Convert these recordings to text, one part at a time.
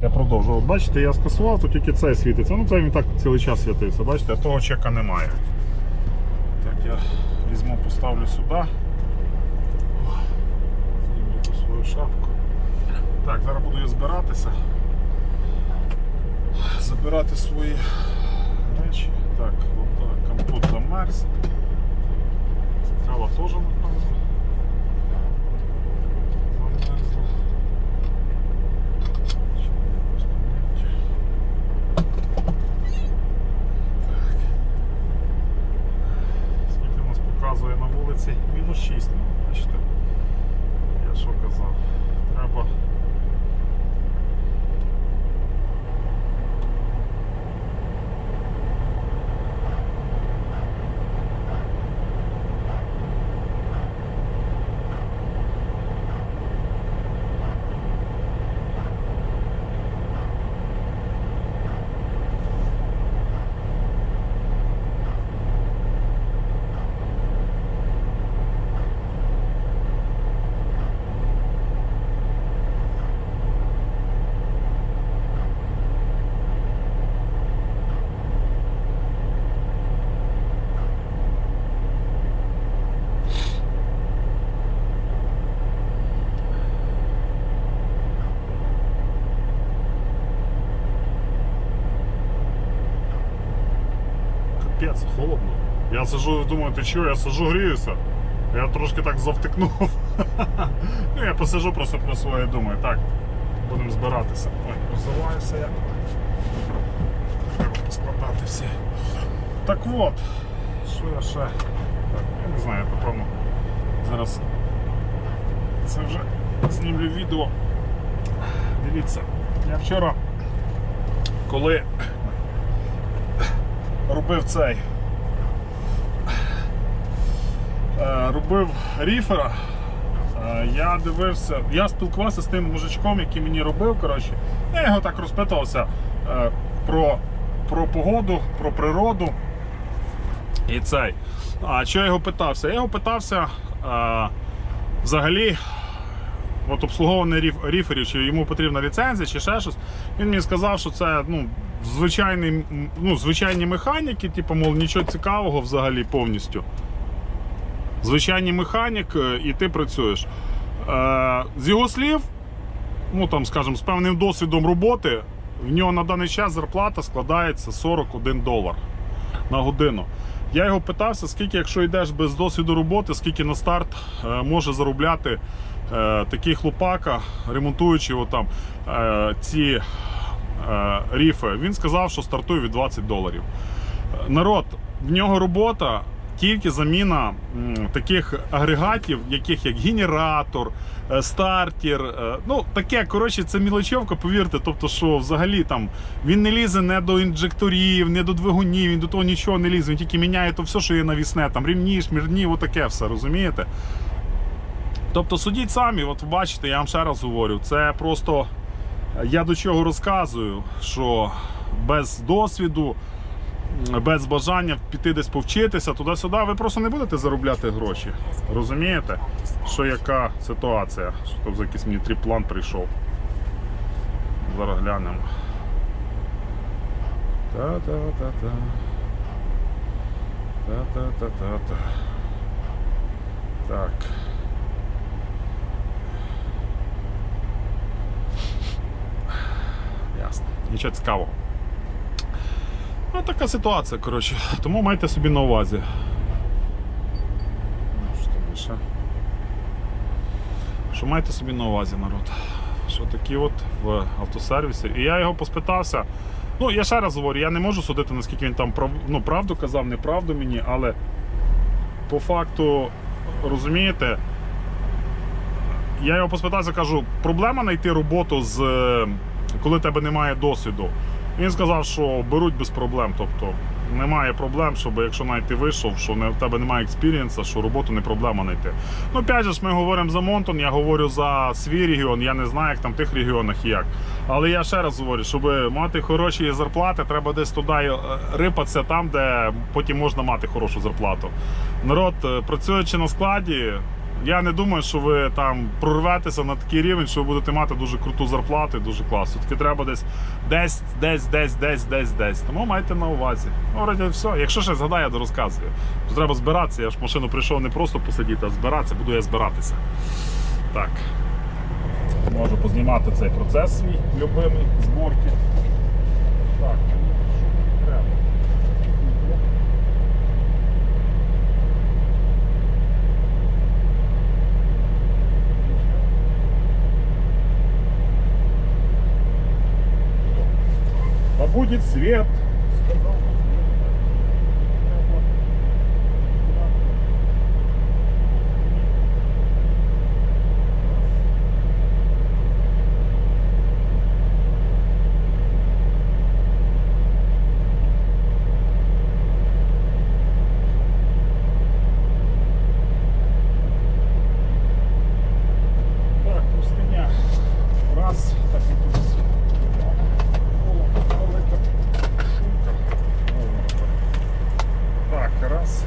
Я продовжу. От Бачите, я скасував, тут тільки цей світиться. Ну це він так цілий час світився. Бачите, того чека немає. Так, я візьму, поставлю сюди. Знімлю ту свою шапку. Так, зараз буду я збиратися. Забирати свої речі. Так, от компот замерз. Кава теж напевно. Замерзла. Скільки у нас показує на вулиці? Мінус 6. Ну, бачите. Я що казав? Треба. Капець, холодно. Я сижу, думаю, ти що, я сижу, гріюся. Я трошки так завтикнув. ну, я посижу просто про своє думаю. Так, будемо збиратися. Ой, роззиваюся я. Треба поскладати всі. Так от, що я ще? Так, я не знаю, напевно. Зараз це вже знімлю відео. Дивіться, я вчора, коли робив цей. Е, Робив ріфера. е, Я дивився, я спілкувався з тим мужичком, який мені робив. коротше. Я його так розпитувався е, про, про погоду, про природу. І цей. А що я його питався? Я його питався взагалі. От обслуговуваний ріф, ріферів, чи йому потрібна ліцензія, чи ще щось. Він мені сказав, що це ну, звичайний, ну, звичайні механіки, типу, мов, нічого цікавого взагалі повністю. Звичайний механік, е, і ти працюєш. Е, з його слів, ну там, скажімо, з певним досвідом роботи, в нього на даний час зарплата складається 41 долар на годину. Я його питався, скільки, якщо йдеш без досвіду роботи, скільки на старт е, може заробляти такий хлопака, ремонтуючи отам, е, ці ріфи. Він сказав, що стартує від 20 доларів. Народ, в нього робота тільки заміна таких агрегатів, яких як генератор, е, стартер. е, Ну, таке, коротше, це мілочовка, повірте. Тобто, що взагалі там він не лізе не до інжекторів, не до двигунів, він до того нічого не лізе. Він тільки міняє то все, що є навісне, там рівні, шмірні, отаке все, розумієте? Тобто судіть самі, от бачите, я вам ще раз говорю, це просто я до чого розказую, що без досвіду, без бажання піти десь повчитися туди-сюди, ви просто не будете заробляти гроші. Розумієте, що яка ситуація? Що там за якийсь мені тріплан прийшов. Зараз глянемо. Та-та-та-та. Та-та-та-та-та. Так. Ясно. Нічого цікавого. Ну, така ситуація, коротше. Тому майте собі на увазі. Що? Що майте собі на увазі, народ. Що такі от в автосервісі. І я його поспитався. Ну, я ще раз говорю, я не можу судити, наскільки він там прав... ну, правду казав, неправду мені, але по факту, розумієте, я його поспитався, кажу, проблема знайти роботу з е, коли тебе немає досвіду. Він сказав, що беруть без проблем. Тобто немає проблем, щоб якщо навіть ти вийшов, що не, в тебе немає експірієнса, що роботу не проблема знайти. Ну, опять же ми говоримо за Монтон, я говорю за свій регіон, я не знаю, як там в тих регіонах і як. Але я ще раз говорю, щоб мати хороші зарплати, треба десь туди е, рипатися там, де потім можна мати хорошу зарплату. Народ, е, працюючи на складі, Я не думаю, що ви там прорветеся на такий рівень, що ви будете мати дуже круту зарплату і дуже класно. Таки треба десь десь, десь, десь, десь, десь, десь. Тому майте на увазі. Ну, все. Якщо ще згадаю, я розказую. То треба збиратися. Я ж в машину прийшов не просто посидіти, а збиратися, буду я збиратися. Так. Можу познімати цей процес свій любимий зборки. Так, мені що мені треба? Да будет свет. Так, пустыня. Раз, так і тут. О, велика шумка. О, Так, раз.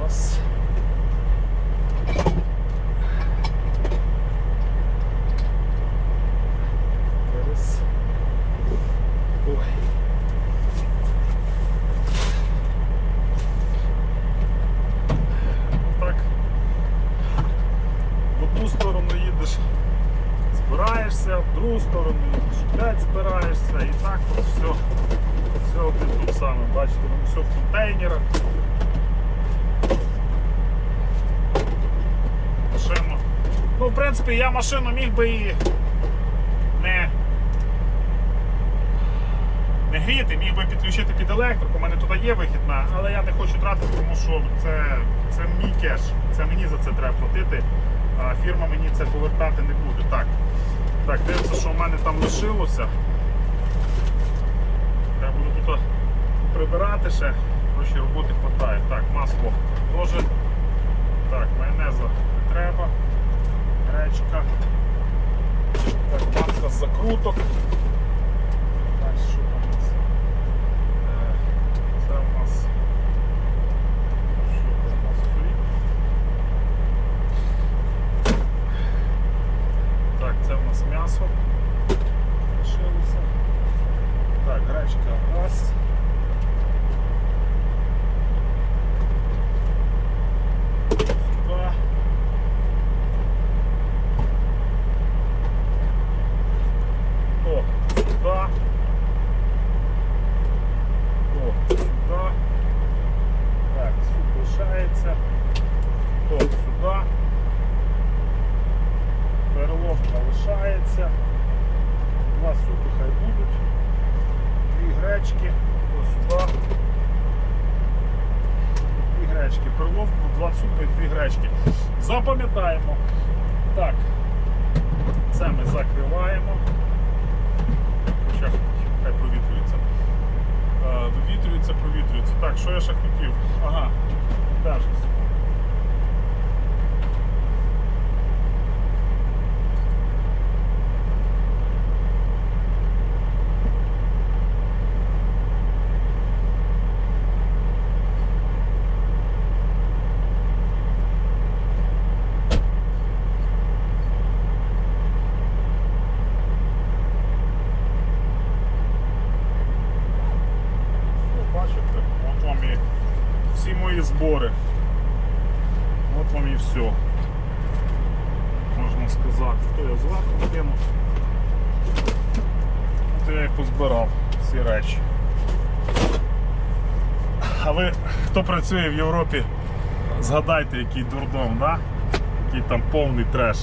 Раз. Раз. Ой. Так. В одну сторону їдеш, збираєшся, в другу сторону їдеш, опять збираєшся і так от все, все одним тим самим. Бачите, воно все в контейнерах. Машину. Ну, в принципі, я машину міг би і не, не гріти, міг би підключити під електрику, у мене тут є вихідна, але я не хочу тратити, тому що це, це мій кеш. Це мені за це треба платити, а фірма мені це повертати не буде. Так, так дивимося, що в мене там лишилося. Треба буду тут прибирати ще, коротше, роботи хватає. Так, масло теж. Так, майонеза не треба. Гречка. Так, з закруток. Що там у нас? Хліб. Так, це у нас м'ясо. Так, гречка раз. І. Запам'ятаємо. Так. Це ми закриваємо. Хоча хай провітрюється. Е, Вивітрюється, провітрюється. Так, що я ще хотів? Ага, теж. О, Бачите, от вам і всі мої збори. От вам і все. Можна сказати, то я зверху кину. То я і позбирав всі речі. А ви, хто працює в Європі, згадайте, який дурдом, да? який там повний треш.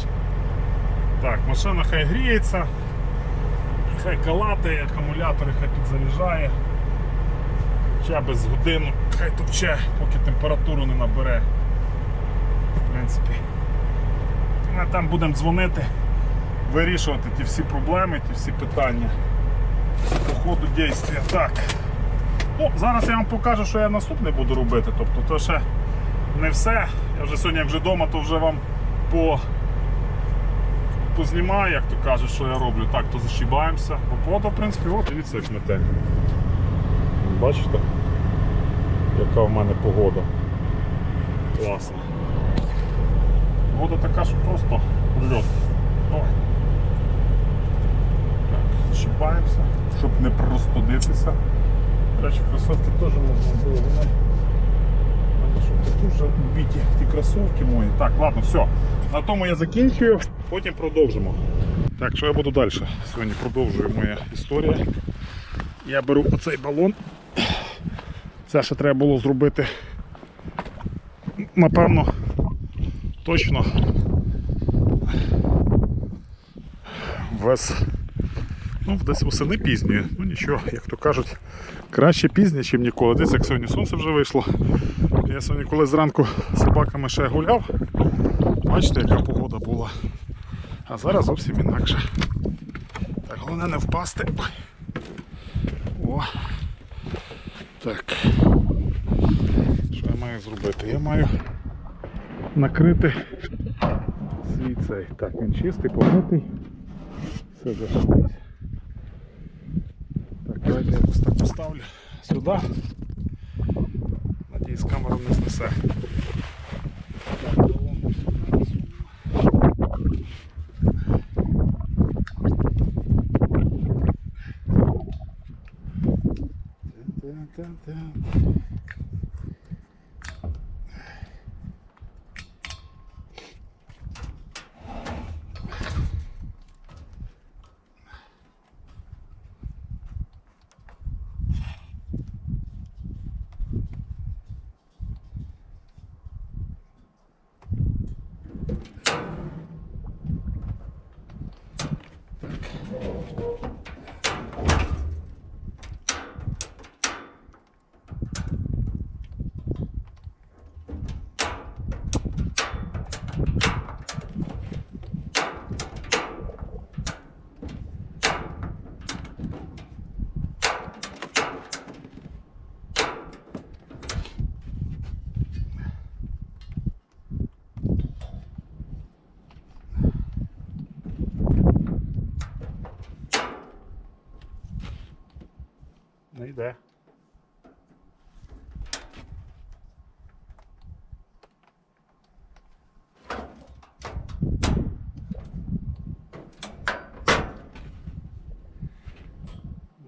Так, машина хай гріється, хай калатає, акумулятори хай підзаряджає. Ще без годину хай топче, поки температуру не набере. В принципі. Ми там будемо дзвонити, вирішувати ті всі проблеми, ті всі питання по ходу дійства. Так. Ну, зараз я вам покажу, що я наступне буду робити. Тобто то ще не все. Я вже сьогодні, як вже вдома, то вже вам по познімаю, як то кажуть, що я роблю. Так, то защібаємося. Погода, в принципі, от дивіться, як мете. Бачите? Яка в мене погода. Класно. Погода така, що просто льот. Ой. Щоб не простудитися. До речі, кросовки теж можна було. Щоб такі вже вбиті ті кросовки мої. Так, ладно, все. На тому я закінчую, потім продовжимо. Так, що я буду далі? Сьогодні продовжую моя історія. Я беру оцей балон. Це ще треба було зробити. Напевно, точно вес. Ну, десь восени пізньої. Ну нічого, як то кажуть, краще пізніше, ніж ніколи. Десь як сьогодні сонце вже вийшло. Я сьогодні коли зранку з собаками ще гуляв. Бачите, яка погода була. А зараз зовсім інакше. Так, головне не впасти. О. Так. Що я маю зробити? Я маю накрити свій цей. Так, він чистий, помитий. Все зашитись. Так, давайте я ось так поставлю сюди. Надіюсь, камера не знесе. Та-та-та-та. Не йде.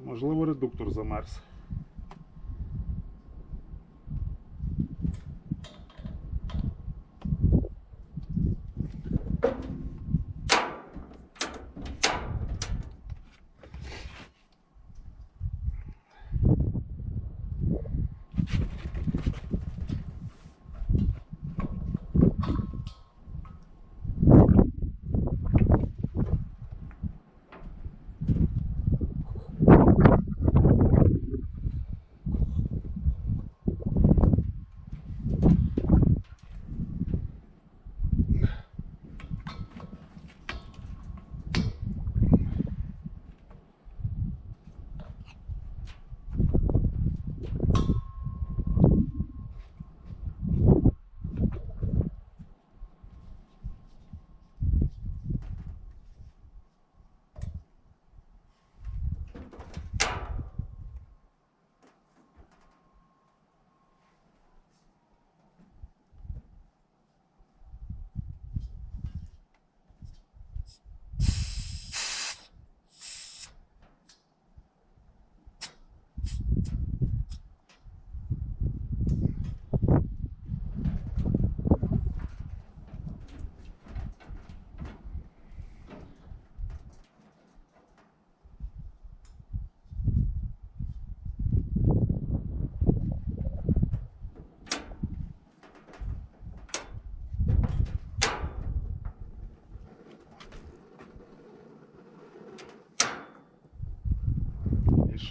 Можливо, редуктор замерз.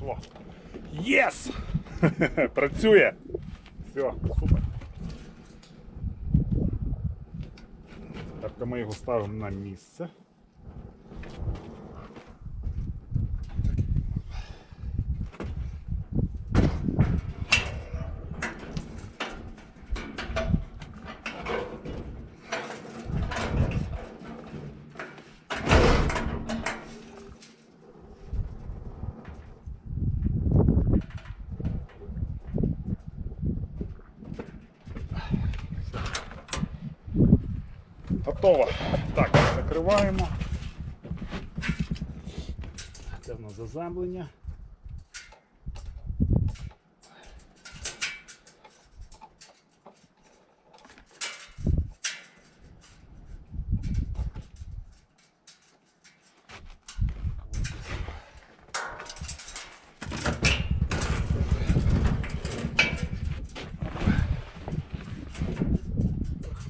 Пішло. Єс! Працює! Все, супер. Тепер ми його ставимо на місце. Готово. Так, закриваємо. Це в нас заземлення.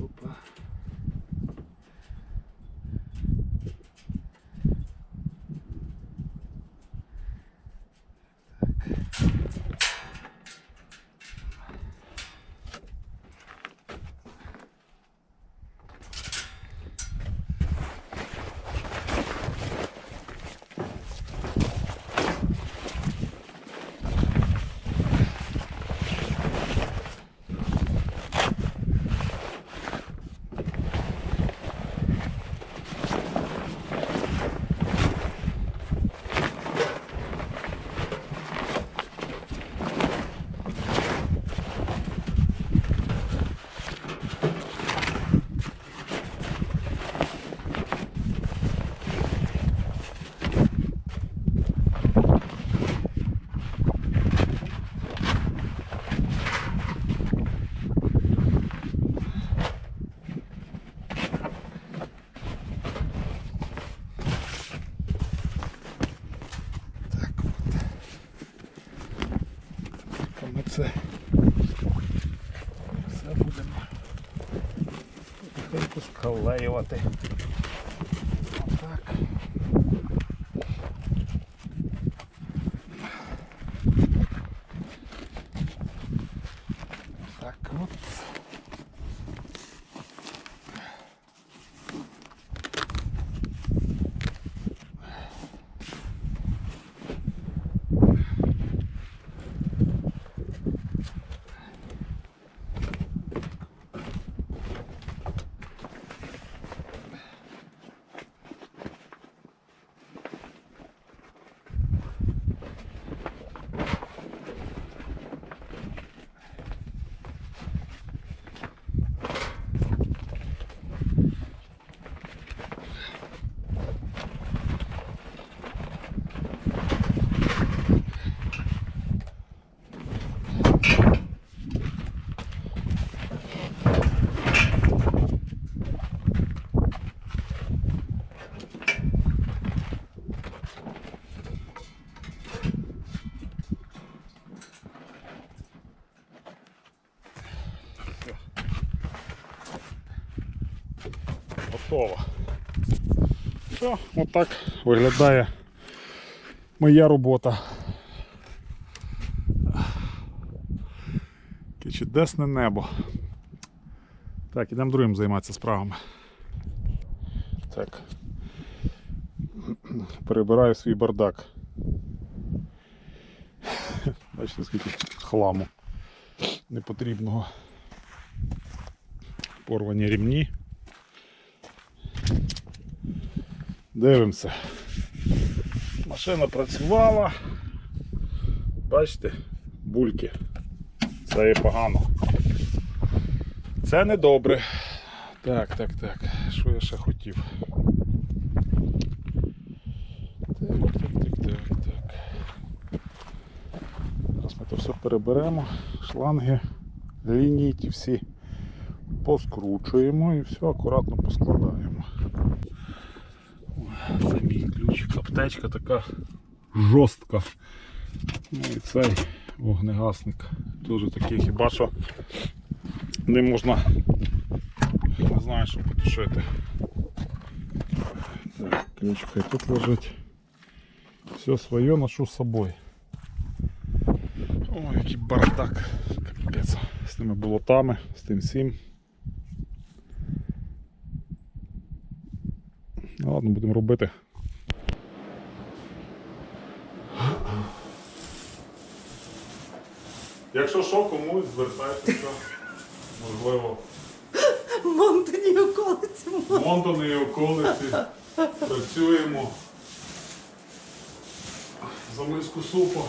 Опа. Так от. Це все будемо потихеньку склеювати. Отак. Так от. Готово. Все, отак виглядає моя робота. Яке чудесне небо. Так, ідемо другим займатися справами. Так. Перебираю свій бардак. Бачите, скільки хламу непотрібного. Порвані рівні. Дивимося. Машина працювала. Бачите, бульки. Це є погано. Це не добре. Так, так, так. Що я ще хотів? Так, так, так, так, так. Зараз ми це все переберемо. Шланги, лінії ті всі поскручуємо і все акуратно поскладаємо. Це мій ключик, аптечка така жорстка. Ну і цей вогнегасник теж такий, хіба що не можна не знаю, що потушити. Так, ключ хай тут лежить. Все своє ношу з собою. Ой, який бардак. Капець. З тими болотами, з тим всім. Ну, ладно, будемо робити. Якщо що, комусь звертайтеся, можливо, Монтані околиці. Лондон і околиці. Працюємо за миску супу.